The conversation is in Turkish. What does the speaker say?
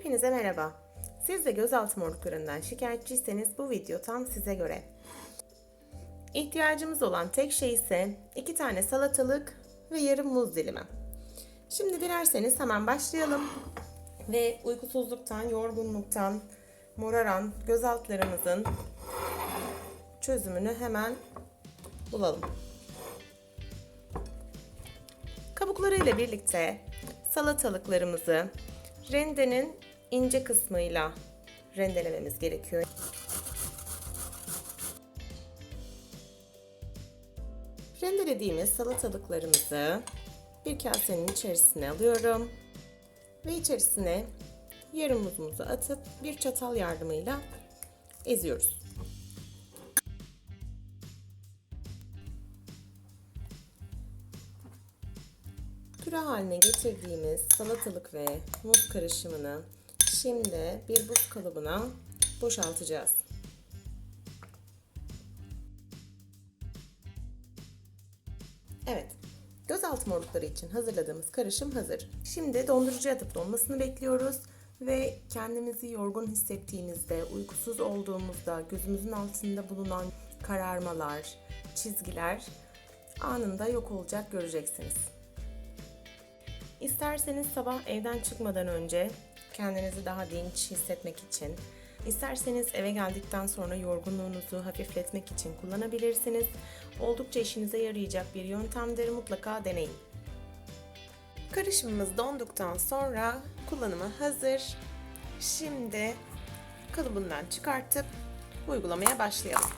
Hepinize merhaba. Siz de gözaltı morluklarından şikayetçiyseniz bu video tam size göre. İhtiyacımız olan tek şey ise iki tane salatalık ve yarım muz dilimi. Şimdi dilerseniz hemen başlayalım. Ve uykusuzluktan, yorgunluktan, moraran gözaltlarımızın çözümünü hemen bulalım. Kabuklarıyla birlikte salatalıklarımızı rendenin ince kısmıyla rendelememiz gerekiyor. Rendelediğimiz salatalıklarımızı bir kasenin içerisine alıyorum ve içerisine yarım muzumuzu atıp bir çatal yardımıyla eziyoruz. Püre haline getirdiğimiz salatalık ve muz karışımını şimdi bir buz kalıbına boşaltacağız. Evet, gözaltı morlukları için hazırladığımız karışım hazır. Şimdi dondurucuya atıp donmasını bekliyoruz ve kendimizi yorgun hissettiğimizde, uykusuz olduğumuzda, gözümüzün altında bulunan kararmalar, çizgiler anında yok olacak göreceksiniz. İsterseniz sabah evden çıkmadan önce kendinizi daha dinç hissetmek için, isterseniz eve geldikten sonra yorgunluğunuzu hafifletmek için kullanabilirsiniz. Oldukça işinize yarayacak bir yöntemdir. Mutlaka deneyin. Karışımımız donduktan sonra kullanıma hazır. Şimdi kalıbından çıkartıp uygulamaya başlayalım.